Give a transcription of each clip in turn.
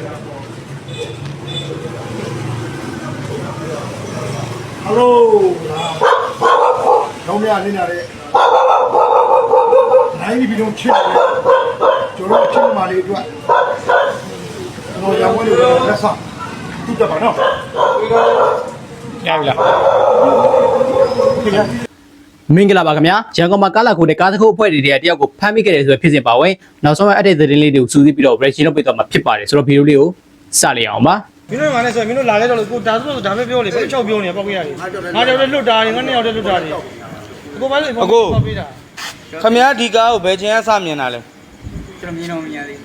ဟယ်လိုတော့မြနေရတယ်နိုင်ပြီတော့ချစ်တယ်ကျွန်တော်ချစ်မှလေးအတွက်ကျွန်တော်ရောင်းဝဲလို့လက်ဆောင်တူတယ်ပါနော်ရပြီလားခင်ဗျာ မင်္ဂလာပါခင်ဗျာရန်ကုန်မှာကားလာခိုတဲ့ကားသခုပ်အဖွဲ့တွေတည်းတယောက်ကိုဖမ်းမိခဲ့တယ်ဆိုတဲ့ဖြစ်စဉ်ပါဝင်နောက်ဆုံးအပ်တဲ့သတင်းလေးတွေကိုစူးစီးပြီးတော့ reaction လုပ်ပေးတော့မှာဖြစ်ပါတယ်ဆိုတော့ဗီဒီယိုလေးကိုစလိုက်အောင်ပါမင်းတို့ကလည်းဆိုရင်မင်းတို့လာလဲတော့လို့ကိုဒါဆိုလို့ဒါပဲပြောလေဘယ်ချောက်ပြောနေပေါက်ကြရတယ်ငါကြောက်တဲ့လွတ်တာတွေငါနှစ်ယောက်တည်းလွတ်တာတွေအကိုပိုင်းလေးပေါက်ပေးတာခမရဒီကားကိုဘယ်ချင်းကစမြင်တာလဲကျွန်တော်မြင်တော့မမြင်သေး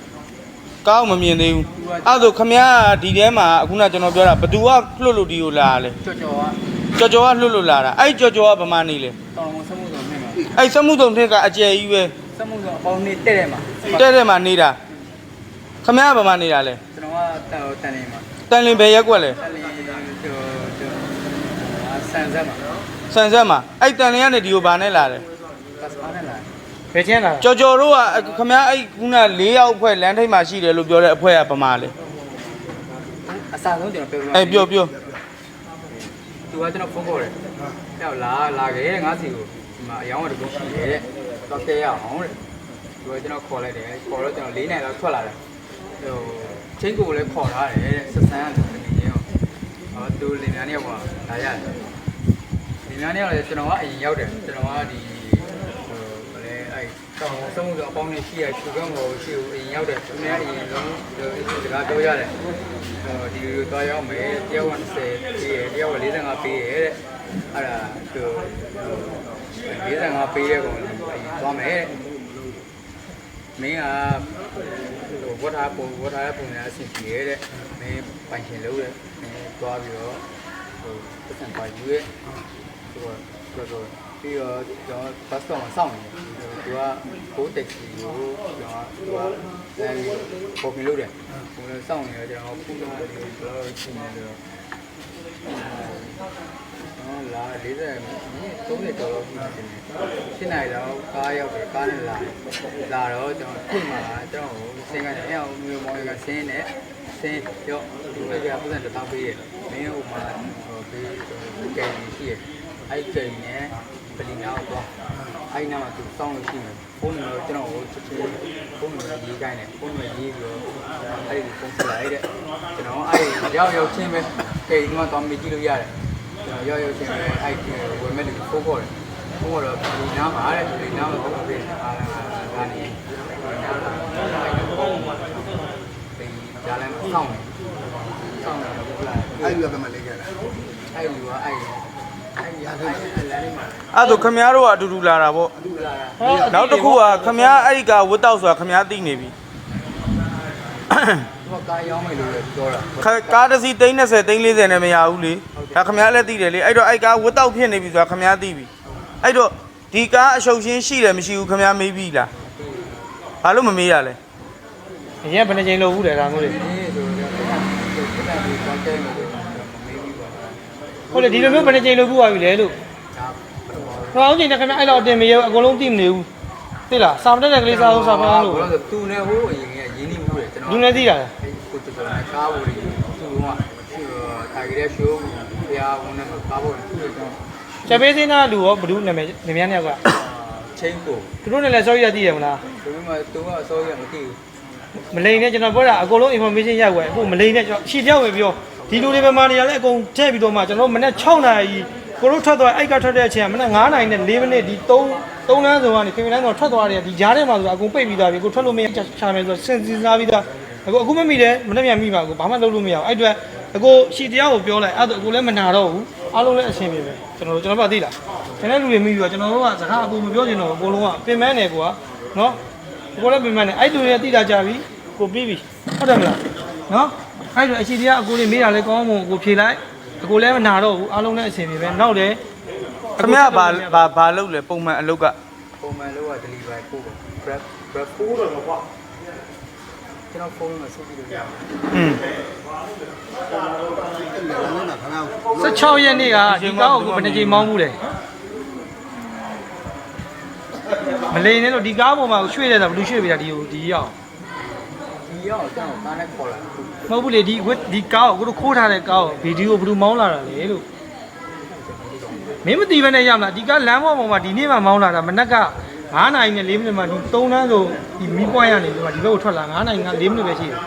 ကားကိုမမြင်သေးဘူးအဲ့ဒါဆိုခမရဒီထဲမှာအခုနကျွန်တော်ပြောတာဘသူကလွတ်လို့ဒီကိုလာတာလဲဘူးကြော်ကြော်က ကြော်ကြော်ကလွတ်လို့လာတာအဲ့ကြော်ကြော်ကဗမာနေလဲတောင်ဝင်စမှုဆောင်နေမှာအဲ့စမှုတုံထက်ကအကျယ်ကြီးပဲစမှုဆောင်အပေါင်းနေတက်တယ်မှာတဲ့တဲ့မှာနေတာခမရဗမာနေတာလဲကျွန်တော်ကတောင်တန်နေမှာတန်လင်ဘယ်ရက်ကွက်လဲတက်လီကျော်ကျော်ဆန်ဆက်မှာဆန်ဆက်မှာအဲ့တန်လင်ကနေဒီကိုဗာနဲ့လာတယ်ပတ်စပါနဲ့လားဘယ်ချင်းလာကြော်ကြော်တို့ကခမရအဲ့ခုန၄ယောက်အဖွဲ့လမ်းထိပ်မှာရှိတယ်လို့ပြောတဲ့အဖွဲ့ကဗမာလဲအစားဆုံးကျွန်တော်ပြောပြအဲ့ပြောပြော သူကကျွန်တော်ဖုန်းခေါ်တယ်ဟဲ့လာလာခဲ့ငါစီကိုဒီမှာအယောင်းကတကူရှိတယ်တဲ့တော့ကဲရအောင်တဲ့သူကကျွန်တော်ခေါ်လိုက်တယ်ခေါ်တော့ကျွန်တော်၄နိုင်လောက်ထွက်လာတယ်ဟိုချင်းကိုလည်းခေါ်ထားတယ်တဲ့ဆက်ဆန်းရတယ်နေချင်းဟောသူလင်မြန်းနေရောက်လာရတယ်ဒီနားနေရတယ်ကျွန်တော်ကအရင်ရောက်တယ်ကျွန်တော်ကဒီဟိုဗလဲ အဲ့တောင်ဆုံးဆိုအပေါင်းနဲ့ရှိရရှုကံကိုရှိကိုအရင်ရောက်တယ်သူနဲ့အရင်လုံးဒီစကားပြောရတယ်ဟိုဒီလိုတော့ရောက်မယ်တယောက်က20ပေးရတယောက်က45ပေးရတဲ့အဲ့ဒါသူ45ပေးရကောင်အရင်သွားမယ်မင်းကဟိုဝတ်ထားပုံဝတ်ထားတဲ့ပုံစံအဆင်ပြေတဲ့မင်းပိုင်ရှင်လို့တဲ့မင်းသွားပြီးတော့ဟိုပတ်စံပါယူရဲ့သူကတော်တော်ပြီးတော့ကျွန်တော်ဘတ်စတော့မဆောင်နေဘူးသူကဘိုးတက်စီကိုကျွန်တော်သူကလမ်းပြီးပေါ်ပြလို့တယ်ဘိုးလည်းစောင့်နေတော့ကျွန်တော်ဖူးတော့လေးတော်တော်ရှင်းနေတော့အော်လာ40မိနစ်30ကျော်လောက်ရှိနေတယ်ရှင်းနိုင်တော့ကားရောက်တယ်ကားနဲ့လာလာတော့ကျွန်တော်ခုမှကျွန်တော်စင်ကနေအောင်မျိုးမောင်ကဆင်းနေဆင်းရောဒီကကပတ်စံတစ်ထောင်ပေးတယ်မင်းဟိုမှာဟိုပေးကဲရှိ ရအဲ့ကဲနဲ့ပလီနာတော့အဲ့နာမှာသူစောင်းလို့ရှိမယ်ဖုန်းနံပါတ်ကျွန်တော်ကိုချက်ချင်းဖုန်းနံပါတ်ရေးခိုင်းတယ်ဖုန်းနံပါတ်ရေးပြီးတော့အဲ့ဒီဖုန်းဆက်လိုက်တဲ့ကျွန်တော်အဲ့ရောက်ရောက်ချင်းပဲကဲဒီမှာတော့မေးကြည့်လို့ရတယ်ကျွန်တော်ရောက်ရောက်ချင်းပဲအဲ့ဝယ်မဲ့လူဖုန်းခေါ်တယ်ဖုန်းကတော့ဒီနားမှာတဲ့ဒီနားမှာတော့ပြင်အားလာဒါနေနားလာအဲ့ဖုန်းမှာဒီဂျာလန်စောင်းတယ်စောင်းတယ်ဟုတ်လားအဲ့ဒီကမှလေးခဲ့တာအဲ့လူကအဲ့အဲ့ရခိုင်လမ်းလေးမှာ အဲ့ဒါဆိုခမရတို့ကအတူတူလာတာပေါ့လူလာတာနောက်တစ်ခုကခမရအဲ့ဒီကဝတ်တောက်ဆိုတာခမရသိနေပြီသူကကားရောင်းမယ်လို့ပြောတာခကားတစ်စီးသိန်း30သိန်း40နဲ့မရဘူးလေဒါခမရလည်းသိတယ်လေအဲ့တော့အဲ့ကားဝတ်တောက်ဖြစ်နေပြီဆိုတာခမရသိပြီအဲ့တော့ဒီကားအရှုပ်ရှင်းရှိတယ်မရှိဘူးခမရမေးပြီလားဘာလို့မမေးရလဲအရင်ဘယ်နှချိန်လို့ဘူးလဲဒါမျိုးတွေဒီဆိုတော့ကျွန်တော်ဒီကွန်တက်လို့မေးပြီးပါတာ ဟုတ်လေဒီလိုမျိုးဘယ်နှချိန်လို့ဘူးပါပြီလဲလို့ဒါပထမဟောင်းချိန်နဲ့ခင်ဗျအဲ့လောက်တင်မရအကုန်လုံးသိမနေဘူးသိလားစာမတက်တဲ့ကလေးစာဟုတ်စာဖမ်းလို့ဘာလို့သူနဲ့ဟိုအရင်ကရင်းနှီးမှုတယ်ကျွန်တော်လူနဲ့သိတာကိုတော်တော်နဲ့ကားဖို့သူကတိုင်ဂရက်ရှိုးဘုရားဝန်နဲ့ကားဖို့သူ့ရဲ့ကျွန်တော်ချက်ပေးစင်းသားလူရောဘဒုနာမည်နေမြန်းတယောက်ကချင်းကိုသူတို့နဲ့လည်း sorry ရသိရမလားဒီမှာသူကအစိုးရမသိဘူးမလိန်နဲ့ကျွန်တော်ပြောတာအကုန်လုံး information ရောက်ွယ်အခုမလိန်နဲ့ကျွန်တော်ရှီတယောက်ပဲပြော ဒီလူတွေပဲမာနေရလဲအကုန်ထည့်ပြီးတော့မှကျွန်တော်မနေ့6နာရီကိုတို့ထွက်သွားအိုက်ကထွက်တဲ့အချိန်ကမနေ့9နာရီနဲ့4မိနစ်ဒီ3 3လမ်းစုံကနေခင်ဗျလမ်းစုံထွက်သွားတယ်ဒီကြားထဲမှာဆိုတာအကုန်ပိတ်ပြီးသားပြီကိုထွက်လို့မရချာမယ်ဆိုတော့စဉ်းစားပြီးသားအခုအခုမမိတယ်မနေ့ပြန်မိပါဘူးဘာမှလုပ်လို့မရဘူးအဲ့အတွက်အခုရှီတယောက်ကိုပြောလိုက်အဲ့ဒါအခုလည်းမနာတော့ဘူးအားလုံးလည်းအဆင်ပြေပဲကျွန်တော်တို့ကျွန်တော်ပြောသိလားကျွန်တော်လူတွေမိပြီးတော့ကျွန်တော်တို့ကစကားအကူမပြောချင်တော့ဘူးအကုန်လုံးကပြင်မနေကွာနော်ကိုလည်းပြင်မနေအဲ့လူတွေတိတာကြပြီကိုပြီးပြီဟုတ်တယ်မလားနော် အဲ့လိုအရှိတရားအကိုလေးမေးတာလဲကောင်းမွန်ကိုဖြေလိုက်အကိုလည်းမနာတော့ဘူးအားလုံးလည်းအဆင်ပြေပဲနောက်တယ်ခမရဘာဘာဘာလုပ်လဲပုံမှန်အလုပ်ကပုံမှန်လို့က delivery ပို့ပါ grab grab ပို့တော့ကွာကျွန်တော်ဖုန်းမှာဆုပ်ပြီးလို့ရတယ်อืม16ရက်နေ့ကဒီကောင်းကိုဘယ်နှကြိမ်မောင်းဘူးလဲမလိန်နဲ့လို့ဒီကားပေါ်မှာရွှေ့တယ်ဆိုဘယ်လိုရွှေ့ပေးတာဒီကိုဒီရောက် ဒီရောက်ကျွန်တော်ကားနဲ့ခေါ်လာခုမဟုတ်ဘူးလေဒီဝက်ဒီကားကိုကိုတို့ခိုးထားတဲ့ကားကိုဗီဒီယိုဘယ်လိုမောင်းလာတာလဲလို့မင်းမသိဘဲနဲ့ရမလားဒီကားလမ်းပေါ်မှာဒီနေ့မှမောင်းလာတာမနက်က9နာရီနဲ့4မိနစ်မှဒီ3တန်းဆိုဒီမီးပွိုင်းရနေပြီးမှဒီဘက်ကိုထွက်လာ9နာရီက4မိနစ်ပဲရှိတယ်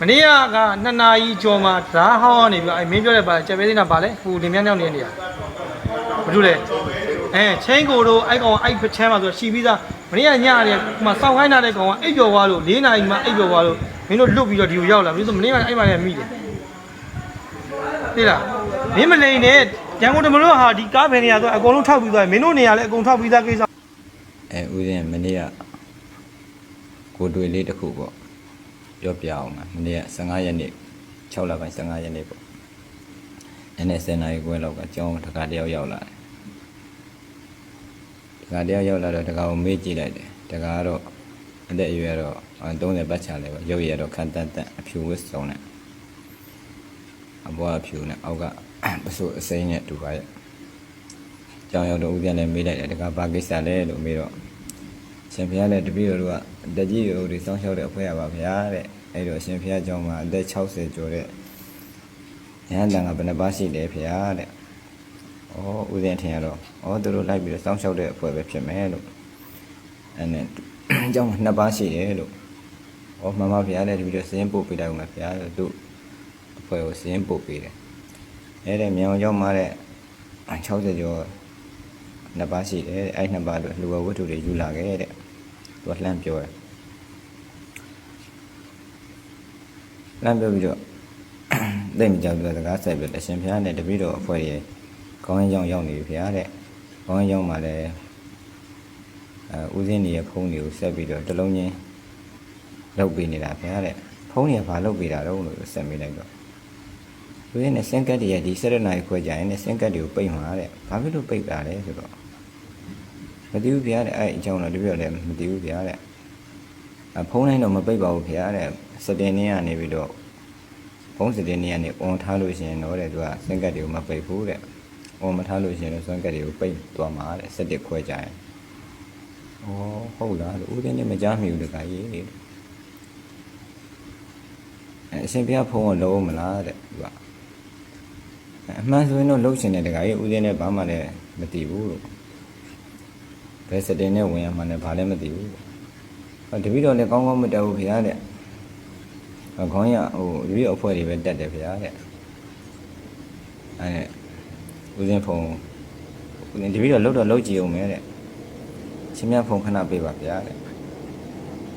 မနေ့ကက2နာရီကျော်မှဓာတ်ဟောင်းနေပြီးအဲမင်းပြောတဲ့ပါကြက်ပဲစင်းတာပါလဲဟိုလင်မြန်းမြောက်နေတဲ့နေရာဘာလို့လဲအဲချင်းကိုတို့အဲ့ကောင်အဲ့ချမ်းမှာဆိုရှိပြီးသား မနေ့ကညရတယ်ဟိုမှာစောင့်ခိုင်းထားတဲ့ကောင်ကအိပ်ပျော်သွားလို့4နာရီမှအိပ်ပျော်သွားလို့မင်းတို့လွတ်ပြီးတော့ဒီကိုရောက်လာမင်းတို့မနေ့ကအဲ့မှာလည်းမိတယ်သိလားမင်းမလိန်နဲ့ရန်ကုန်တမလို့ဟာဒီကားဘယ်နေရာဆိုအကုန်လုံးထောက်ပြီးသွားမင်းတို့နေရာလည်းအကုန်ထောက်ပြီးသားကိစ္စအဲဦးဇင်းမနေ့ကကိုတွေ့လေးတစ်ခုပေါ့ပြောပြအောင်ပါမနေ့က15ရက်နေ့6လပိုင်း15ရက်နေ့ပေါ့နည်းနည်း10နာရီခွဲလောက်ကကျောင်းတခါတယောက်ရောက်လာတယ် တခါတယောက်ရောက်လာတော့တခါကိုမေးကြည့်လိုက်တယ်တခါကတော့အသက်အရွယ်တော့30ပတ်ချလဲပေါ့ရုပ်ရည်တော့ခန့်တန်းတန်းအဖြူဝတ်စုံနဲ့အဘွားအဖြူနဲ့အောက်ကပစိုးအစိမ်းနဲ့တူပါရဲ့ကျောင်းရောက်တော့ဦးပြန်လည်းမေးလိုက်တယ်တခါဘာကိစ္စလဲလို့မေးတော့ရှင်ဖျားလည်းတပည့်တော်တို့ကတကြီးရိုးတွေစောင်းရှောက်တဲ့အဖွဲ့ရပါဗျာတဲ့အဲ့တော့ရှင်ဖျားကျောင်းမှာအသက်60ကျော်တဲ့ရဟန်းတန်ကဘယ်နှပါရှိလဲဖျားတဲ့။ ဩဦးဇင်းထင်ရတော့ဩသူတို့လိုက်ပြီးတော့စောင်းရှောက်တဲ့အဖွဲ့ပဲဖြစ်မယ်လို့အဲ့နဲ့ကျောင်းမှာနှစ်ပါးရှိတယ်လို့ဩမမဖျားလည်းတပည့်တော်စင်းပို့ပေးလိုက်ဦးမယ်ဖျားလို့သူ့အဖွဲ့ကိုစင်းပို့ပေးတယ်။အဲ့တဲ့မြောင်ကျောင်းမှာတဲ့60ကျော်နှစ်ပါးရှိတယ်တဲ့အဲ့နှစ်ပါးလို့လူဝဝတ္ထုတွေယူလာခဲ့တဲ့သူကလှမ်းပြောတယ်လှမ်းပြောပြီးတော့သိမကြောက်ပြီးတော့စကားဆက်ပြီးတော့အရှင်ဖျားနဲ့တပည့်တော်အဖွဲ့ရဲ့ ခေါင်းရင်းကြောင်ရောက်နေပြီဖျားတဲ့ခေါင်းရင်းကြောင်မှာလည်းအဲဦးစင်းနေရဲ့ဖုန်းတွေကိုဆက်ပြီးတော့တစ်လုံးချင်းလောက်ပေးနေတာဖျားတဲ့ဖုန်းတွေကဘာလောက်ပေးတာတော့လို့ဆက်မိလိုက်တော့ဦးစင်းနဲ့စင်ကတ်တည်းရဲ့ဒီ၁၇နိုင်ခွဲကြရင်နဲ့စင်ကတ်တွေကိုပိတ်မှာတဲ့ဘာဖြစ်လို့ပိတ်တာလဲဆိုတော့မသိဘူးဖျားတဲ့အဲ့အကြောင်းတော့တပည့်တော်လည်းမသိဘူးဖျားတဲ့အဖုန်းတိုင်းတော့မပိတ်ပါဘူးဖျားတဲ့စတင်နေရနေပြီးတော့ဖုန်းစတင်နေရနေ on ထားလို့ရှိရင်တော့တဲ့သူကစင်ကတ်တွေကိုမပိတ်ဘူးတဲ့ on မထားလို့ရှိရင်တော့စင်ကတ်တွေကိုပိတ်သွားမှာတဲ့စက်တစ်ခွဲကြရင်ဩဟုတ်လားလို့ဦးသိန်းနဲ့မကြားမိဘူးတခါကြီးအဲအရှင်ပြဖုန်းကလုံးမလားတဲ့သူကအမှန်ဆိုရင်တော့လုံးရှင်တဲ့တခါကြီးဦးသိန်းနဲ့ဘာမှလည်းမတည်ဘူးလို့ဘယ်စတင်နဲ့ဝင်ရမှလည်းဘာလည်းမတည်ဘူးဟောတပည့်တော်လည်းကောင်းကောင်းမတက်ဘူးခင်ဗျာတဲ့အခေါင်းရဟိုတပည့်တော်အဖွဲ့တွေပဲတက်တယ်ဗျာတဲ့အဲ ဦးစင်းဖုံဦးစင်းတပည့်တော်လှုပ်တော့လှုပ်ကြည့်အောင်မယ်တဲ့ချင်းမြတ်ဖုံခဏပေးပါဗျာတဲ့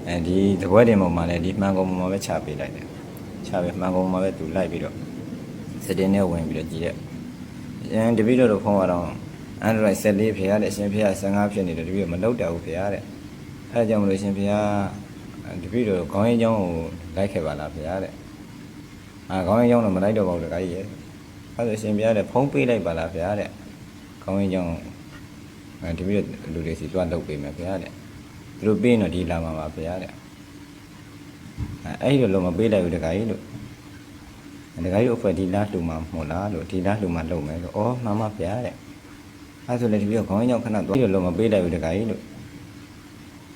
အဲဒီတပွဲတင်ပေါ်မှာလည်းဒီမှန်ကုန်ပေါ်မှာပဲချပေးလိုက်တယ်ချပေးမှန်ကုန်ပေါ်မှာပဲသူလိုက်ပြီးတော့စတင်နဲ့ဝင်ပြီးတော့ကြည့်တဲ့အဲတပည့်တော်တို့ဖုံကတော့ Android 14ဖေရတဲ့အရှင်ဖေရ15ဖြစ်နေတယ်တပည့်တော်မလှုပ်တော့ဘူးဖေရတဲ့အဲဒါကြောင့်မလို့ရှင်ဖေရတပည့်တော်ခေါင်းရင်းချောင်းကိုလိုက်ခဲ့ပါလားဗျာတဲ့အာခေါင်းရင်းချောင်းတော့မလိုက်တော့ပါဘူးတခါကြီးရဲ့ အဲဆိုရှင်ဗျာတဲ့ဖုံးပေးလိုက်ပါလားဗျာတဲ့ခေါင်းရင်းချောင်းအဲတပည့်တော်လူတွေစီတွားလုပ်ပေးမယ်ဗျာတဲ့သူတို့ပေးရင်တော့ဒီလာမှာပါဗျာတဲ့အဲအဲ့ဒီလိုမပေးလိုက်ဘူးတခါကြီးလို့တခါကြီးအဖွဲဒီလားလှူမှာမဟုတ်လားလို့ဒီလားလှူမှာလုပ်မယ်လို့ဩမှန်ပါဗျာတဲ့အဲဆိုလေတပည့်တော်ခေါင်းရင်းချောင်းခဏသွားဒီလိုမပေးလိုက်ဘူးတခါကြီးလို့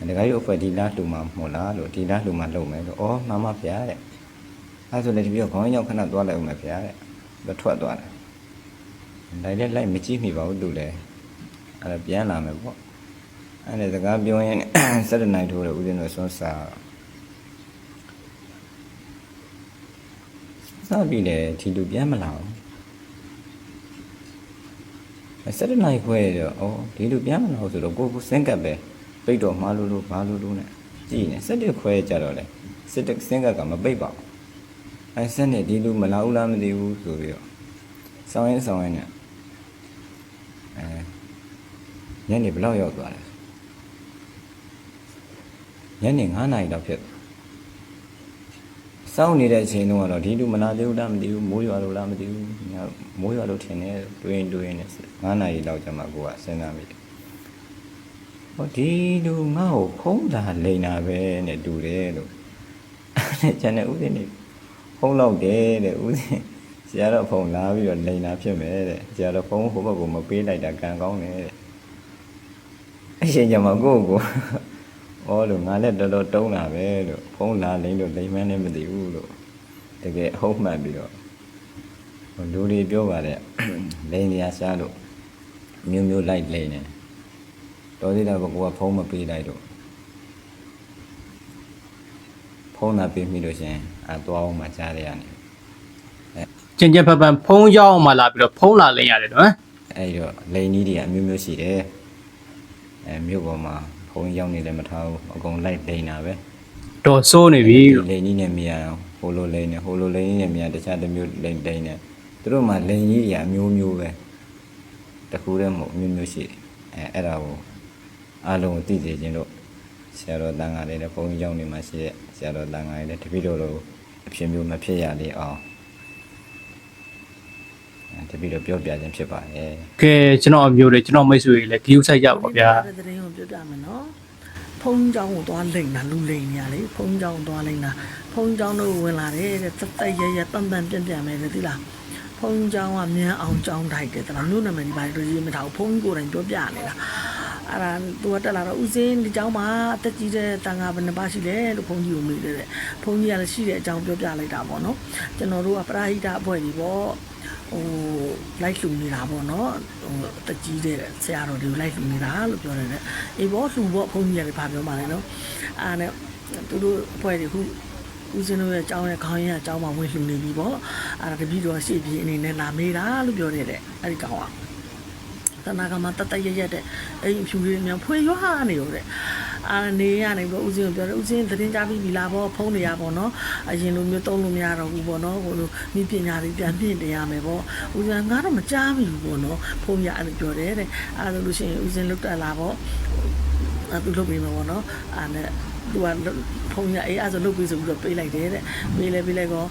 ဒကာကြီးအဖွဲဒီလားလှူမှာမဟုတ်လားလို့ဒီလားလှူမှာလုပ်မယ်လို့ဩမှန်ပါဗျာတဲ့အဲဆိုလည်းတပြည့်ခေါင်းရောက်ခဏသွားလိုက်အောင်မယ်ဗျာတဲ့သူ ထွက်သွားတယ်လိုက်လည်းလိုက်မကြည့်မိပါဘူးသူလည်းအဲဒါပြန်လာမယ်ပေါ့အဲဒါစကားပြောရင်စက်တနိုင်ထိုးတယ်ဦးဇင်းတို့ဆွမ်းစာစပြီလေဒီလူပြန်မလာဘူးအဲစက်တနိုင်ခွဲတော့ဩဒီလူပြန်မလာဘူးဆိုတော့ကိုကိုစင်ကပ်ပဲပိတ်တော့မှားလို့လို့ဘာလို့လို့ ਨੇ ကြည့်နေစက်တက်ခွဲကြတော့လေစက်တက်စင်ကပ်ကမပိတ်ပါဘူး အဲစက်နဲ့ဒီလူမလာဘူးလားမသိဘူးဆိုပြီးတော့ဆောင်းရင်ဆောင်းရင်နဲ့အဲညနေဘယ်လောက်ရောက်သွားလဲညနေ9နာရီလောက်ဖြစ်စောင်းနေတဲ့အချိန်တုန်းကတော့ဒီလူမလာသေးဘူးလားမသိဘူးမိုးရွာလို့လားမသိဘူးညမိုးရွာလို့ထင်တယ်တွင်းတွင်းနဲ့9နာရီလောက်ကျမှကိုကစဉ်းစားမိတယ်ဟောဒီလူငါ့ကိုဖုံးလာလိန်တာပဲနဲ့တူတယ်လို့အဲ့ကျန်တဲ့ဥစဉ်နေ ဖုံးလောက်တယ်တဲ့ဥစဉ်ဆရာတော်ဖုံးလာပြီးတော့လိန်တာဖြစ်မယ်တဲ့ဆရာတော်ဖုံးဟိုဘက်ကမပေးလိုက်တာကံကောင်းတယ်တဲ့အဲ့ချိန်ကျမှကိုယ့်ကိုဩဩလို့ငါလည်းတော်တော်တုံးလာပဲလို့ဖုံးလာလိမ့်လို့လိမ့်မှန်းလည်းမသိဘူးလို့တကယ်အဟုတ်မှန်ပြီးတော့ဟိုလူတွေပြောပါတယ်လိမ့်နေရရှားလို့မျိုးမျိုးလိုက်လိမ့်နေတော်သေးတာဘကောကဖုံးမပေးလိုက်တော့ဖုံးလာပေးမိလို့ရှရင် အသွားအောင်မှကြားရရတယ်ကျင်ကျင်ဖန်ဖန်ဖုံးရောက်မှလာပြီးတော့ဖုံးလာလင်းရတယ်နော်အဲ့တော့လိန်ကြီးတွေအမျိုးမျိုးရှိတယ်အဲမြို့ပေါ်မှာဖုန်းရောက်နေလည်းမထားဘူးအကုန်လိုက်လိန်တာပဲတော်စိုးနေပြီဒီလို့လိန်ကြီးနဲ့မြင်အောင်ဟိုလိုလိန်နဲ့ဟိုလိုလိန်ကြီးနဲ့မြင်တခြားတစ်မျိုးလိန်လိန်နဲ့သူတို့မှာလိန်ကြီးတွေအမျိုးမျိုးပဲတခုတည်းမဟုတ်အမျိုးမျိုးရှိတယ်အဲအဲ့ဒါကိုအားလုံးကိုသိစေခြင်းလို့ဆရာတော်တန်ခါလေးနဲ့ဘုန်းကြီးရောက်နေမှာရှိတဲ့ဆရာတော်တန်ခါလေးနဲ့တပည့်တော်တို့ အဖြစ်မျိုးမဖြစ်ရလေအောင်အဲတပည့်တော်ပြောပြခြင်းဖြစ်ပါတယ် ကဲကျွန်တော်အမျိုးတွေကျွန်တော်မိတ်ဆွေတွေလည်းဂီယူဆိုင်ကြပါဗျာ တဲ့တဲ့ရင်ကိုပြောပြမယ်နော်ဖုံးเจ้าကိုသွားလိန်တာလူလိန်နေရလေဖုံးเจ้าကိုသွားလိန်တာဖုံးเจ้าတို့ဝင်လာတယ်တဲ့တက်တက်ရရတန်တန်ပြန့်ပြန့်ပဲလေသိလားဖုံးเจ้าကမြန်အောင်ကြောင်းထိုက်တယ်တလားမြို့နာမည်ဒီပါတို့ရေးမထားဘူးဖုံးကိုယ်တိုင်ပြောပြနေတာ အဲ့ဒါသူကတက်လာတော့ဦးစင်းဒီเจ้าမှာအသက်ကြီးတဲ့တန်ခါဘယ်နှပါရှိလဲလို့ဖုံးကြီးကိုမေးတယ်တဲ့ဖုံးကြီးကလည်းရှိတဲ့အကြောင်းပြောပြလိုက်တာပေါ့နော်ကျွန်တော်တို့ကပရာဟိတအဖွဲ့ကြီးပေါ့ ဟိုလိုက်လှူနေတာပေါ့နော်ဟိုတကြီးတဲ့ဆရာတော်တွေကိုလိုက်လှူနေတာလို့ပြောတယ်တဲ့အေးဘောလှူဘောဘုန်းကြီးကလည်းဗာပြောပါလေနော်အားနဲ့သူတို့အဖွဲ့တွေခုဦးစင်းတို့ရဲ့အကြောင်းရဲ့ခေါင်းရင်းအကြောင်းမှာဝင်လှူနေပြီပေါ့အဲ့ဒါတပည့်တော်ရှေ့ပြေးအနေနဲ့လာမေးတာလို့ပြောတယ်တဲ့အဲ့ဒီကောင်က တနာကမှတတ်တရရက်တဲ့အဲ့ဒီဖြူလေးမြန်ဖွေရွာနေရောတဲ့အာနေရနေပြီးဦးစင်းကိုပြောတယ်ဦးစင်းသတင်းကြပြီးပြီလားပေါ့ဖုန်းနေရပေါ့နော်အရင်လိုမျိုးတုံးလို့မရတော့ဘူးပေါ့နော်ဟိုလိုမိပညာတွေပြန်ပြင်တင်ရမယ်ပေါ့ဦးစင်းငါတော့မကြားမိဘူးပေါ့နော်ဖုန်းရအဲ့လိုပြောတယ်တဲ့အဲ့ဒါလို့ရှိရင်ဦးစင်းလုတ်တက်လာပေါ့အဲ့သူလုတ်ပြီးမှာပေါ့နော်အဲ့နဲ့သူကဖုန်းရအေးအဲ့ဆိုလုတ်ပြီးဆိုပြီးတော့ပေးလိုက်တယ်တဲ့ပေးလဲပေးလိုက်ကော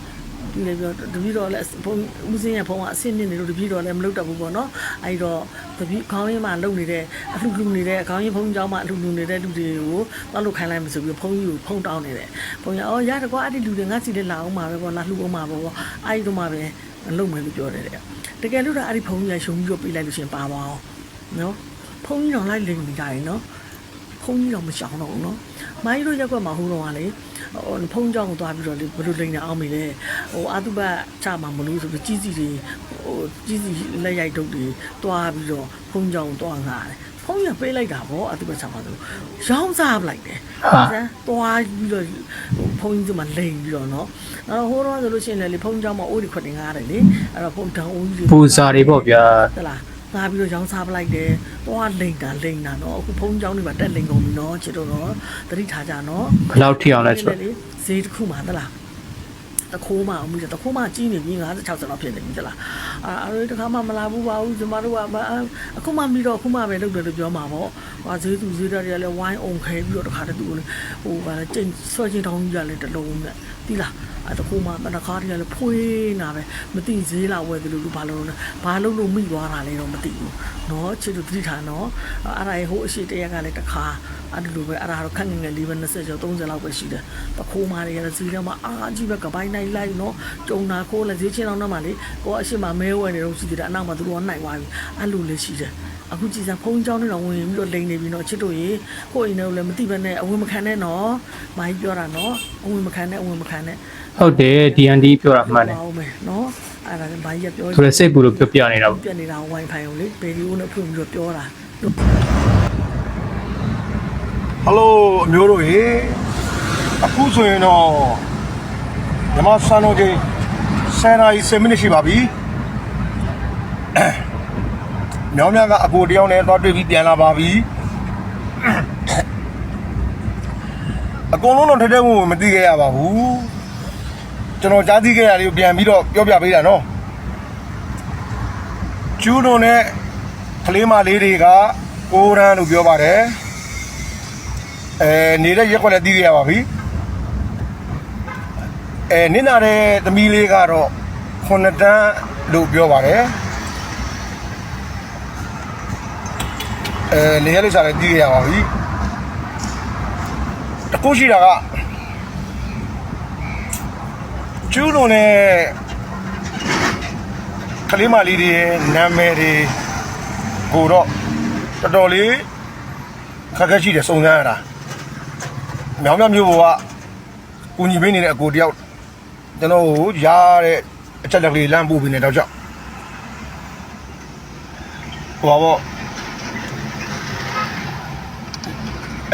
ဒီလေပြောတပည့်တော်လည်းဖုန်းဦးစင်းရဲ့ဖုန်းကအဆင့်မြင့်နေလို့တပည့်တော်လည်းမလုပ်တတ်ဘူးပေါ့နော်အဲ့တော့တပည့်ခေါင်းရင်းမှာလုံနေတဲ့အလှလှနေတဲ့အခေါင်းရင်းဖုန်းเจ้าမှာအလှလှနေတဲ့လူတွေကိုတော့လုတ်ခိုင်းလိုက်မှဆိုပြီးဖုန်းကြီးကိုဖုန်းတောင်းနေတယ်ဖုန်းရအော်ရတကွာအဲ့ဒီလူတွေငါစီလည်းလာအောင်ပါပဲပေါ့လာလှအောင်ပါပေါ့အဲ့ဒီတော့မှပဲလုံမယ်လို့ပြောတယ်တဲ့တကယ်လို့တော့အဲ့ဒီဖုန်းကြီးကရှုံပြီးတော့ပေးလိုက်လို့ရှင်ပါပါအောင်နော်ဖုန်းကြီးတော့လိုက်လိမ့်နေကြရင်နော် ဖုန်းကြီးတော့မရှောင်တော့ဘူးเนาะမိုင်းတို့ရက်ကွက်မှာဟိုတော့ကလေ ဟိုဖုံးကြောင်သွားပြီးတော့လေဘယ်လိုလိမ့်နေအောင်မလဲဟိုအာတုပချမှာမလို့ဆိုပြီးကြီးစီတွေဟိုကြီးစီလက်ရိုက်တုတ်တွေသွားပြီးတော့ဖုံးကြောင်သွားငါတယ်ဖုံးရပေးလိုက်တာဗောအာတုပချမှာဆိုရောင်းစားပလိုက်တယ်ဆန်းသွားပြီးတော့ဟိုဖုံးကြီးကမှလိမ့်ပြီးတော့နော်အဲ့တော့ဟိုတော့ဆိုလို့ရှိရင်လေဖုံးကြောင်မှာအိုးဒီခွက်တင်ငါရတယ်လေအဲ့တော့ဖုံးဒေါင်းအိုးကြီးပူစာတွေပေါ့ဗျာဟုတ်လား သားပြီးတော့ရောင်းစားပလိုက်တယ်သွားလိန်တာလိန်တာနော်အခုဖုန်းကြောင်းတွေမှာတက်လိန်ကုန်ပြီနော်ချစ်တို့နော်တတိထားကြနော်ဘယ်လောက်ထိအောင်လဲဆိုဈေးတစ်ခုမှာသလား တခိုးမှအမှုတခိုးမှကြီးနေပြီ50 60လောက်ဖြစ်နေပြီသလားအာအဲ့ဒီတခါမှမလာဘူးပါဘူးကျမတို့ကအခုမှပြီးတော့အခုမှပဲလုပ်တယ်လို့ပြောမှာပေါ့ဟာဈေးသူဈေးတက်တွေကလည်းဝိုင်းအောင်ခဲပြီးတော့တခါတည်းသူလည်းဟိုဗာကျင်းဆွဲချင်းတောင်းကြီးကလည်းတလုံးနဲ့တီးလားအဲ့တခိုးမှတခါတည်းကလည်းဖွေးနာပဲမသိဈေးလာဝယ်တယ်လို့ဘာလို့လဲဘာလို့လို့မိသွားတာလဲတော့မသိဘူးเนาะချစ်တို့တိထားနော်အဲ့ဒါရေဟိုအရှိတရက်ကလည်းတခါအဲ့ဒီလိုပဲအဲ့ဒါတော့ခက်ငယ်ငယ်လေးပဲ20ကျော်30လောက်ပဲရှိတယ်တခိုးမှတွေကလည်းဈေးထဲမှာအာကြီးပဲကပိုင်း နိုင်လိုက်နော်ကြုံတာကိုလည်းဈေးချင်းအောင်တော့မှလေကိုကအရှိမမဲဝဲနေတော့ရှိသေးတယ်အနောက်မှာသူတို့ကနိုင်သွားပြီအဲ့လိုလည်းရှိတယ်အခုကြည်စားဖုန်းကြောင်းနဲ့တော့ဝင်ပြီးတော့လိန်နေပြီနော်ချစ်တို့ရေကိုအိမ်နဲ့လည်းမတိဘဲနဲ့အဝင်မခံနဲ့နော်မိုင်းပြောတာနော်အဝင်မခံနဲ့အဝင်မခံနဲ့ဟုတ်တယ် DND ပြောတာမှန်တယ်ဟုတ်မယ်နော်အဲ့ဒါလည်းဘာကြီးကပြောဆိုရစိတ်ကူလို့ပြောပြနေတာပေါ့ပြနေတာ Wi-Fi ကိုလေဘယ်ဒီဦးနဲ့ဖွင့်ပြီးတော့ပြောတာဟယ်လိုအမျိုးတို့ရေအခုဆိုရင်တော့ မ္မစံတော်ချိန်10နာရီ10မိနစ်ရှိပါပြီမြောင်းများကအကိုတယောက်နဲ့သွားတွေ့ပြီးပြန်လာပါပြီအကုန်လုံးတော့ထက်တဲ့ဝင်မသိခဲ့ရပါဘူးကျွန်တော်ကြားသိခဲ့ရလေးကိုပြန်ပြီးတော့ပြောပြပေးတာနော်ကျူးတို့နဲ့ကလေးမလေးတွေကကိုရန်လို့ပြောပါတယ်အဲနေတဲ့ရက်ခွက်လည်းတီးခဲ့ရပါပြီ အဲနင်းနာတဲ့သမီးလေးကတော့ခုနှစ်တန်းလို့ပြောပါတယ်အဲနေရာလေးစားလည်းတီးခဲ့ရပါပြီတကူရှိတာကကျူးလုံးနဲ့ကလေးမလေးတွေရဲ့နာမည်တွေကိုတော့တော်တော်လေးခက်ခဲရှိတယ်စုံစမ်းရတာမြောင်မြောင်မျိုးကကိုညီပေးနေတဲ့အကိုတယောက် ကျွန်တော်ကိုရတဲ့အချက်လက်ကလေးလမ်းပို့ပြီးနေတော့ကြောက်ဟိုပါပေါ့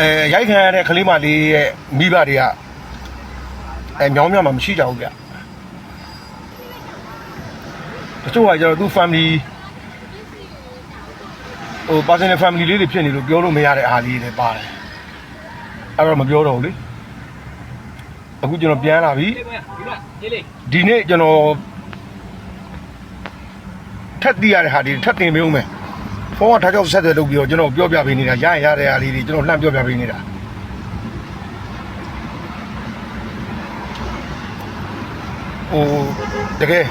အဲရိုက်ခံရတဲ့ကလေးမလေးရဲ့မိဘတွေကအဲမြောင်မြောင်မှမရှိကြဘူးဗျတချို့ကကျတော့သူ family ဟို personal family လေးတွေဖြစ်နေလို့ပြောလို့မရတဲ့အားလေးတွေပါတယ်အဲ့တော့မပြောတော့ဘူးလေ အခုကျွန်တော်ပြန်လာပြီဒီနေ့ကျွန်တော်ထက်တည်ရတဲ့ဟာတွေထက်တင်ပြုံးမယ်ဖုန်းကထားကြောက်ဆက်တယ်လုပ်ပြီးတော့ကျွန်တော်ပြောပြပေးနေတာရရင်ရတဲ့အားလေးတွေကျွန်တော်လှမ်းပြောပြပေးနေတာဟိုတကယ်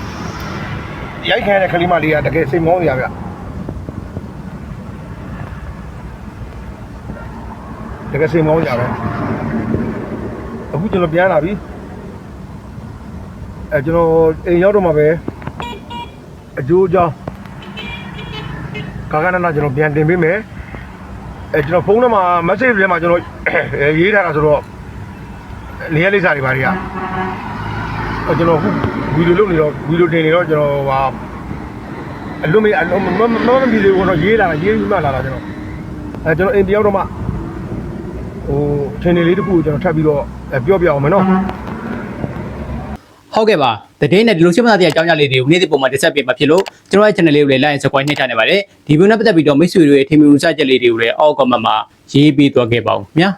ရိုက်ခံရတဲ့ကလေးမလေးကတကယ်စိတ်မောင်းနေရဗျတကယ်စိတ်မောင်းကြပဲ အခုကျွန်တော်ပြန်လာပြီအဲကျွန်တော်အိမ်ရောက်တော့မှပဲအကျိုးအကြောင်းကာကနနာကျွန်တော်ပြန်တင်ပေးမယ်အဲကျွန်တော်ဖုန်းထဲမှာ message ထဲမှာကျွန်တော်ရေးထားတာဆိုတော့နေရာလိပ်စာတွေပါတွေကအဲကျွန်တော်ခုဗီဒီယိုလုပ်နေတော့ဗီဒီယိုတင်နေတော့ကျွန်တော်ဟာအလုံးမအလုံးမမမမဗီဒီယိုကတော့ရေးလာတာရေးပြီးမှလာတာကျွန်တော်အဲကျွန်တော်အိမ်တယောက်တော့မှ ဟိုထင်နေလေးတစ်ခုကိုကျွန်တော်ထပ်ပြီးတော့အဲပြောပြအောင်မယ်နော်ဟုတ်ကဲ့ပါတတိယနဲ့ဒီလိုရှင်းမသားတဲ့အကြောင်းအရာလေးတွေကိုနေ့စဉ်ပုံမှန်တက်ဆက်ပေးမှာဖြစ်လို့ကျွန်တော်ရဲ့ channel လေးကိုလည်း like and subscribe နှိပ်ထားနေပါတယ်ဒီဗီဒီယိုနဲ့ပတ်သက်ပြီးတော့မိတ်ဆွေတို့ရဲ့ထင်မြင်မှုစချက်လေးတွေကိုလည်းအောက် comment မှာရေးပေးသွားခဲ့ပါဦးခင်ဗျာ